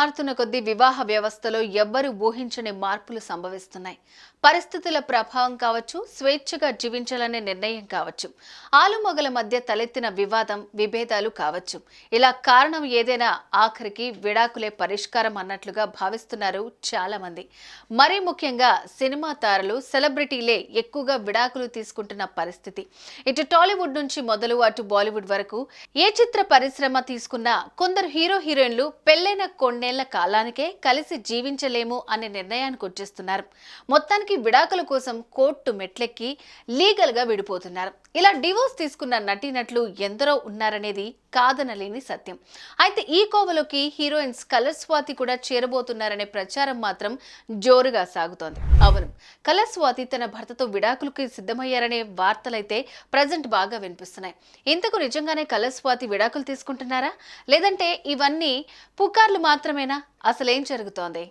మారుతున్న కొద్దీ వివాహ వ్యవస్థలో ఎవ్వరూ ఊహించని మార్పులు సంభవిస్తున్నాయి. పరిస్థితుల ప్రభావం కావచ్చు స్వేచ్ఛగా జీవించాలనే నిర్ణయం కావచ్చు ఆలుమొగల మధ్య తలెత్తిన వివాదం విభేదాలు కావచ్చు. ఇలా కారణం ఏదైనా ఆఖరికి విడాకులే పరిష్కారం అన్నట్లుగా భావిస్తున్నారు చాలా మంది మరీ ముఖ్యంగా సినిమా తారలు సెలబ్రిటీలే ఎక్కువగా విడాకులు తీసుకుంటున్న పరిస్థితి. ఇటు టాలీవుడ్ నుంచి మొదలు అటు బాలీవుడ్ వరకు ఏ చిత్ర పరిశ్రమ తీసుకున్నా కొందరు హీరో హీరోయిన్లు పెళ్ళైన కొన్నే ఏళ్ళ కాలానికే కలిసి జీవించలేము అనే నిర్ణయానికి వచ్చేస్తున్నారు. మొత్తానికి విడాకుల కోసం కోర్టు మెట్లెక్కి లీగల్గా విడిపోతున్నారు. ఇలా డివోర్స్ తీసుకున్న నటీనట్లు ఎందరో ఉన్నారనేది కాదనలేని సత్యం. అయితే ఈ కోవలోకి హీరోయిన్స్ కలర్ స్వాతి కూడా చేరబోతున్నారనే ప్రచారం మాత్రం జోరుగా సాగుతోంది. అవును కలర్ స్వాతి తన భర్తతో విడాకులకి సిద్ధమయ్యారనే వార్తలైతే ప్రజెంట్ బాగా వినిపిస్తున్నాయి. ఇంతకు నిజంగానే కలర్ స్వాతి విడాకులు తీసుకుంటున్నారా? లేదంటే ఇవన్నీ పుకార్లు మాత్రమేనా? అసలేం జరుగుతోంది?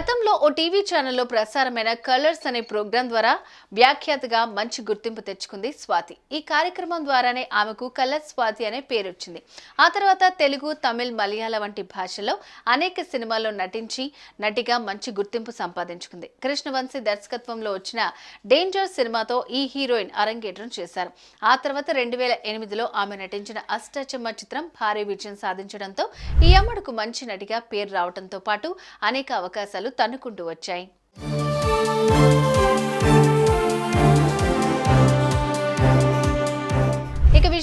గతంలో ఓ టీవీ ఛానల్లో ప్రసారమైన కలర్స్ అనే ప్రోగ్రాం ద్వారా వ్యాఖ్యాతగా మంచి గుర్తింపు తెచ్చుకుంది స్వాతి. ఈ కార్యక్రమం ద్వారానే ఆమెకు కలర్ స్వాతి అనే పేరు వచ్చింది ఆ తర్వాత తెలుగు తమిళ్ మలయాళ వంటి భాషల్లో అనేక సినిమాల్లో నటించి నటిగా మంచి గుర్తింపు సంపాదించుకుంది. కృష్ణవంశీ దర్శకత్వంలో వచ్చిన డేంజర్ సినిమాతో ఈ హీరోయిన్ అరంగేట్రం చేశారు. ఆ తర్వాత రెండు వేల ఎనిమిదిలో ఆమె నటించిన అష్టచమ్మ చిత్రం భారీ విజయం సాధించడంతో ఈ అమ్మడుకు మంచి నటిగా పేరు రావడంతో పాటు అనేక అవకాశాలు తన్నుకుంటూ వచ్చాయి.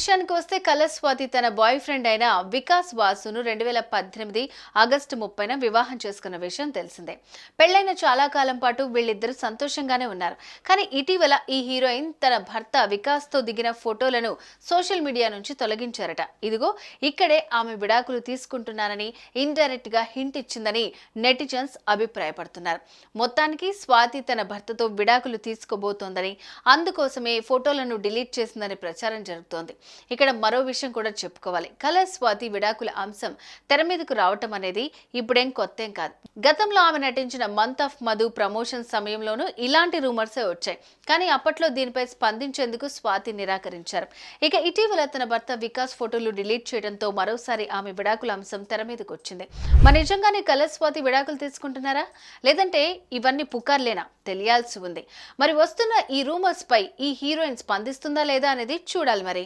విషయానికి వస్తే కలస్వాతి స్వాతి తన బాయ్ ఫ్రెండ్ అయిన వికాస్ వాసును రెండు వేల పద్దెనిమిది ఆగస్టు ముప్పైన వివాహం చేసుకున్న విషయం తెలిసిందే. పెళ్ళైన చాలా కాలం పాటు వీళ్ళిద్దరూ సంతోషంగానే ఉన్నారు. కానీ ఇటీవల ఈ హీరోయిన్ తన భర్త వికాస్తో దిగిన ఫోటోలను సోషల్ మీడియా నుంచి తొలగించారట. ఇదిగో ఇక్కడే ఆమె విడాకులు తీసుకుంటున్నానని ఇండైరెక్ట్గా హింట్ ఇచ్చిందని నెటిజన్స్ అభిప్రాయపడుతున్నారు. మొత్తానికి స్వాతి తన భర్తతో విడాకులు తీసుకోబోతోందని అందుకోసమే ఫోటోలను డిలీట్ చేసిందని ప్రచారం జరుగుతోంది. ఇక్కడ మరో విషయం కూడా చెప్పుకోవాలి. కలర్ స్వాతి విడాకుల అంశం తెర మీదకు రావటం అనేది ఇప్పుడేం కొత్తేం కాదు. గతంలో ఆమె నటించిన మంత్ ఆఫ్ మధు ప్రమోషన్ సమయంలోనూ ఇలాంటి రూమర్సే వచ్చాయి. కానీ అప్పట్లో దీనిపై స్పందించేందుకు స్వాతి నిరాకరించారు. ఇక ఇటీవల తన భర్త వికాస్ ఫోటోలు డిలీట్ చేయడంతో మరోసారి ఆమె విడాకుల అంశం తెర మీదకు వచ్చింది. మరి నిజంగానే కలర్ స్వాతి విడాకులు తీసుకుంటున్నారా? లేదంటే ఇవన్నీ పుకార్లేనా? తెలియాల్సి ఉంది. మరి వస్తున్న ఈ రూమర్స్ పై ఈ హీరోయిన్ స్పందిస్తుందా లేదా అనేది చూడాలి మరి.